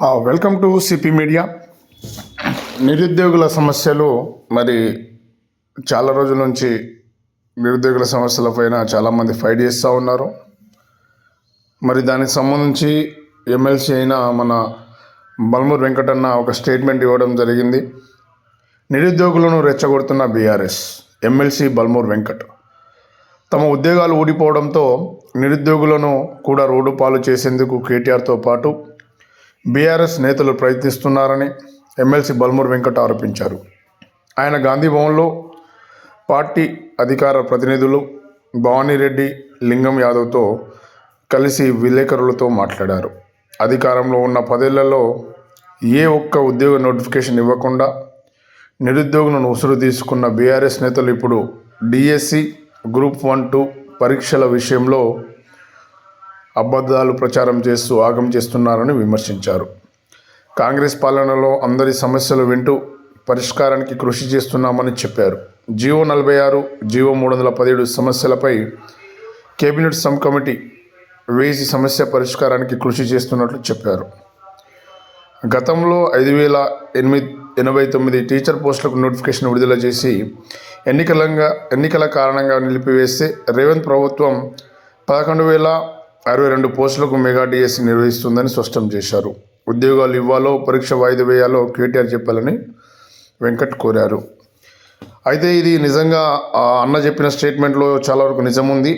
Welcome to CP media. నిరుద్యోగుల సమస్యలు మరి చాలా రోజుల నుంచి నిరుద్యోగుల సమస్యల పైన చాలామంది ఫైట్ చేస్తూ ఉన్నారు. మరి దానికి సంబంధించి ఎమ్మెల్సీ అయిన మన బల్మూర్ వెంకటన్న ఒక స్టేట్మెంట్ ఇవ్వడం జరిగింది. నిరుద్యోగులను రెచ్చగొడుతున్న బీఆర్ఎస్ ఎమ్మెల్సీ బల్మూర్ వెంకట్. తమ ఉద్యోగాలు ఊడిపోవడంతో నిరుద్యోగులను కూడా రోడ్డు పాలు చేసేందుకు కేటీఆర్తో పాటు బీఆర్ఎస్ నేతలు ప్రయత్నిస్తున్నారని ఎమ్మెల్సీ బల్మూర్ వెంకట్ ఆరోపించారు. ఆయన గాంధీ భవన్లో పార్టీ అధికార ప్రతినిధులు భవానీరెడ్డి లింగం యాదవ్తో కలిసి విలేకరులతో మాట్లాడారు. అధికారంలో ఉన్న పదేళ్ళలో ఏ ఒక్క ఉద్యోగ నోటిఫికేషన్ ఇవ్వకుండా నిరుద్యోగులను ఉసురు తీసుకున్న బీఆర్ఎస్ నేతలు ఇప్పుడు డిఎస్సి గ్రూప్ వన్ టూ పరీక్షల విషయంలో అబద్ధాలు ప్రచారం చేస్తూ ఆగం చేస్తున్నారని విమర్శించారు. కాంగ్రెస్ పాలనలో అందరి సమస్యలు వింటూ పరిష్కారానికి కృషి చేస్తున్నామని చెప్పారు. జియో నలభై ఆరు జియో మూడు వందల పదిహేడు సమస్యలపై కేబినెట్ సబ్ కమిటీ వేసి సమస్య పరిష్కారానికి కృషి చేస్తున్నట్లు చెప్పారు. గతంలో ఐదు వేల ఎనిమిది ఎనభై తొమ్మిది టీచర్ పోస్టులకు నోటిఫికేషన్ విడుదల చేసి ఎన్నికలంగా ఎన్నికల కారణంగా నిలిపివేస్తే రేవంత్ ప్రభుత్వం పదకొండు వేల అరవై రెండు పోస్టులకు మెగా డిఎస్సి నిర్వహిస్తుందని స్పష్టం చేశారు. ఉద్యోగాలు ఇవ్వాలో పరీక్ష వాయిదా వేయాలో కేటీఆర్ చెప్పాలని వెంకట్ కోరారు. అయితే ఇది నిజంగా అన్న చెప్పిన స్టేట్మెంట్లో చాలా వరకు నిజం ఉంది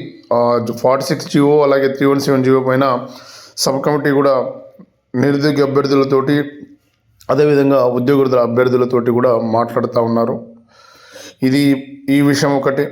ఫార్టీ సిక్స్ జీవో అలాగే త్రీ వన్ సెవెన్ జీవో పైన సబ్ కమిటీ కూడా నిరుద్యోగ అభ్యర్థులతోటి అదేవిధంగా ఉద్యోగుల అభ్యర్థులతోటి కూడా మాట్లాడుతూ ఉన్నారు. ఇది ఈ విషయం ఒకటి.